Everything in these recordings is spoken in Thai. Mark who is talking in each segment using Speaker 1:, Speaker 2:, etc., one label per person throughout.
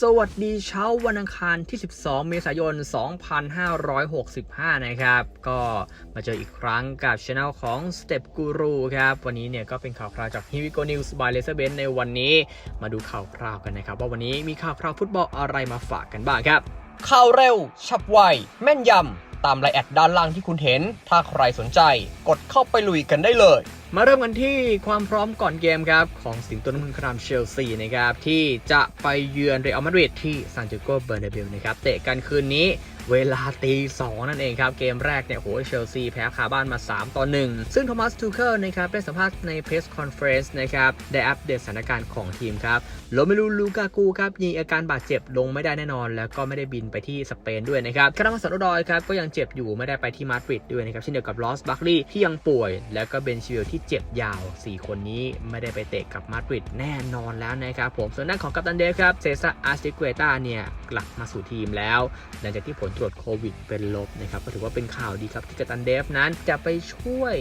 Speaker 1: สวัสดีเช้าวันอังคารที่ 12 เมษายน 2565 นะครับ ก็มาเจออีกครั้งกับช anel ของ Step Guru ครับ วันนี้เนี่ยก็เป็นข่าวคราวจาก h i v i g o News by l a s e r b e n ในวันนี้มาดูข่าวคราวกันนะครับ ว่าวันนี้มีข่าวคราวฟุตบอลอะไรมาฝากกันบ้างครับ ข่าวเร็ว ฉับไว แม่นยำ ตามไลน์แอดด้านล่างที่คุณเห็น ถ้าใครสนใจ กดเข้าไปลุยกันได้เลย มาเริ่มกันที่ความพร้อมก่อนเกมครับของสิงโตน้ำมันครามเชลซีนะครับที่จะไปเยือนเรอัลมาดริดที่ซานติโกเบอร์นาเบลนะครับเตะกันคืนนี้ เวลาตีสองนั่นเองครับ เกมแรกเนี่ยโหเชลซีแพ้คาบ้านมา 3 ต่อ 1 ซึ่งโทมัสทูเคิลนะครับได้สัมภาษณ์ในเพรสคอนเฟรนซ์นะครับ ได้อัปเดตสถานการณ์ของทีมครับโรเมลูลูกากูครับมีอาการบาดเจ็บลงไม่ได้แน่นอน แล้วก็ไม่ได้บินไปที่สเปนด้วยนะครับคารามาสโรดอยครับก็ยังเจ็บอยู่ไม่ได้ไปที่มาดริดด้วยนะครับเช่นเดียวกับลอสบัคลีย์ที่ยังป่วย แล้วก็เบนชิวิลที่เจ็บยาว 4 คนนี้ไม่ได้ไปเตะกับมาดริดแน่นอนแล้วนะครับผมส่วนด้านของกัปตันเดฟครับเซซ่าอาร์สติเกตาเนี่ยกลับมาสู่ทีมแล้ว หลังจากที่ผลตรวจโควิดเป็นลบนะครับก็ถือว่าเป็นข่าวดีครับที่กัตันเดฟนั้นจะไปช่วย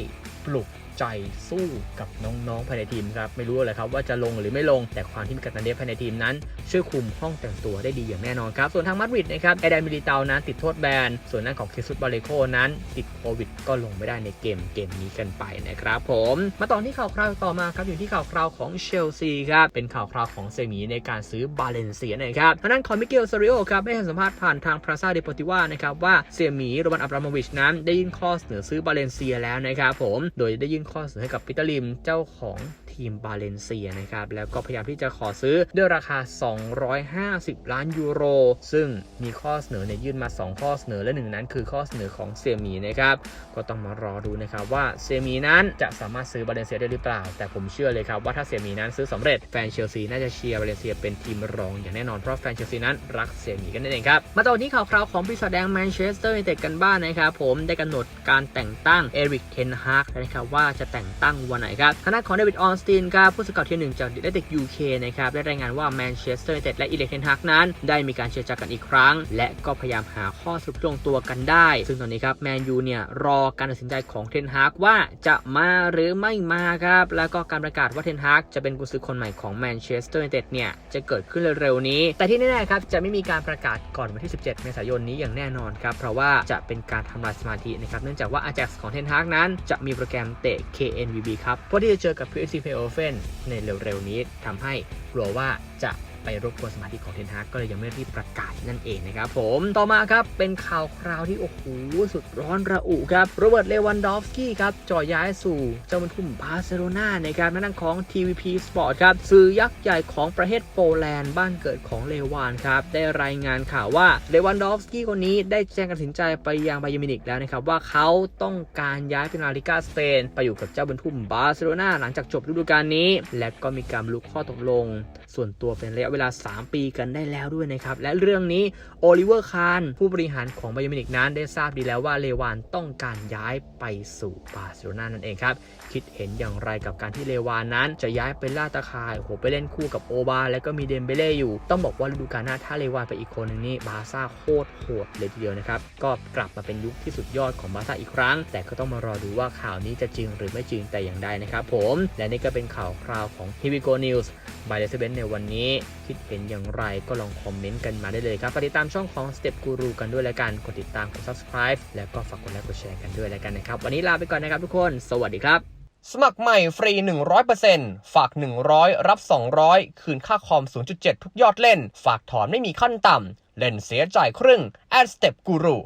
Speaker 1: ปลุก ใจสู้กับน้องๆภายในทีมครับไม่รู้เลยครับว่าจะลงหรือไม่ลง แต่ความที่มีกัปตันเดฟภายในทีมนั้น ช่วยคุมห้องแต่งตัวได้ดีอย่างแน่นอนครับส่วนทางมาดริดนะครับเอเดนมิลิเตานั้นติดโทษแบนส่วนนั้นของเคซุสบาเลโคนั้น ติดโควิด ก็ลงไม่ได้ในเกมเกมนี้กันไปนะครับผมมาต่อที่ข่าวคราวต่อมาครับอยู่ที่ข่าวคราวของเชลซีครับเป็นข่าวคราวของเซมีในการซื้อบาเลนเซียนะครับทางด้านของมิเกลซาริโอครับได้ให้สัมภาษณ์ผ่านทางพราซาเดปติว่านะครับว่าเซมีโรบันอับราโมวิชนั้นได้ยื่นข้อเสนอซื้อบาเลนเซียแล้วนะครับผมโดยได้ยื่นข้อเสนอให้กับปิเตอร์ลิมเจ้าของทีมบาเลนเซียนะครับแล้วก็พยายามที่จะขอซื้อด้วยราคา 250 ล้านยูโร ซึ่งมีข้อเสนอเนี่ยยื่นมา 2 ข้อเสนอและหนึ่งนั้นคือข้อเสนอของเซมีนะครับก็ต้องมารอดูนะครับว่าเซมีนั้นจะสามารถซื้อบาเลนเซียได้หรือเปล่า แต่ผมเชื่อเลยครับว่าถ้าเซมีนั้นซื้อสำเร็จแฟนเชลซีน่าจะเชียร์บาเลนเซียเป็นทีมรองอย่างแน่นอนเพราะแฟนเชลซีนั้นรักเซมีกันนั่นเองครับมาต่อที่ข่าวคราวของปีศาจแดงแมนเชสเตอร์ยูไนเต็ดกันบ้างนะครับผมได้กำหนดการแต่งตั้งเอริกเทนฮากนะครับว่าจะแต่งตั้งวันไหนครับทางด้านของเดวิดออนสตินครับผู้สื่อข่าวที่หนึ่งจากเดเต็กยูเคนะครับได้รายงานว่าแมนเชสเตอร์ยูไนเต็ดและอีเล็กเทนฮากนั้น ได้มีการเจรจากันอีกครั้ง และก็พยายามหาข้อสรุปลงตัวกันได้ ซึ่งตอนนี้ครับแมนยูเนี่ยรอการตัดสินใจของเทนฮากว่าจะมาหรือไม่มาครับแล้วก็การประกาศว่าเทนฮากจะเป็นกุญซือคนใหม่ของแมนเชสเตอร์ยูไนเต็ดเนี่ยจะเกิดขึ้นเร็วๆนี้ แต่ที่แน่ๆครับจะไม่มีการประกาศก่อนวันที่ 17 เมษายนนี้อย่างแน่นอนครับเพราะว่าจะเป็นการทำลายสมาธินะครับเนื่องจากว่าอา a x ของเทนฮากนั้นจะมีโปรแกรมเตะ KNVB ครับเพื่อที่จะเจอกับ PSV p l o f e n ในเร็วๆนี้ทำให้กลัวว่าจะ ไปรบกวนสมาธิของเทนฮากก็เลยยังไม่รีบประกาศนั่นเองนะครับผมต่อมาครับเป็นข่าวคราวที่โอ้โหสุดร้อนระอุครับโรเบิร์ตเลวันดอฟสกี้ครับจ่อย้ายสู่เจ้าบรรทุมบาร์เซโลนาในการมานั่งของ TVP Sport ครับสื่อยักษ์ใหญ่ของประเทศโปแลนด์บ้านเกิดของเลวานครับได้รายงานข่าวว่าเลวันดอฟสกี้คนนี้ได้แจ้งการตัดสินใจไปยังไบเยมินิกแล้วนะครับว่าเขาต้องการย้ายเป็นนาลิกาสเปน ไปอยู่กับเจ้าบรรทุมบาร์เซโลนาหลังจากจบฤดูกาลนี้ และก็มีการลุกข้อตกลง ส่วนตัวเป็นระยะเวลา 3 ปีกันได้แล้วด้วยนะครับ และเรื่องนี้โอลิเวอร์คารผู้บริหารของไบเยอร์มินิกนั้นได้ทราบดีแล้วว่าเลวานต้องการย้ายไปสู่บาร์เซโลนานั่นเองครับ คิดเห็นอย่างไรกับการที่เลวานนั้น จะย้ายไปล่าตาคายโหไปเล่นคู่กับโอบาและก็มีเดมเบเล่อยู่ ต้องบอกว่าฤดูกาลหน้าถ้าเลวานไปอีกคนนึงนี่บาซ่าโคตรโหดเลยทีเดียวนะครับก็กลับมาเป็นยุคที่สุดยอดของบาซ่าอีกครั้ง แต่ก็ต้องมารอดูว่าข่าวนี้จะจริงหรือไม่จริงแต่อย่างใดนะครับผมและนี่ก็เป็นข่าวคราวของ h i v i g o News บายเดซเบนในวันนี้คิดเห็นอย่างไรก็ลองคอมเมนต์กันมาได้เลยครับติดตามช่องของ Step Guru กันด้วยแล้วกัน กดติดตามกด subscribe แล้วก็ฝากกดไลค์กดแชร์กันด้วยแล้วกันนะครับ วันนี้ลาไปก่อนนะครับทุกคน สวัสดีครับ สมัครใหม่ฟรี 100%ฝาก 100 รับ 200 คืนค่าคอม 0.7 ทุกยอดเล่น ฝากถอนไม่มีขั้นต่ำเล่นเสียจ่ายครึ่ง at Step Guru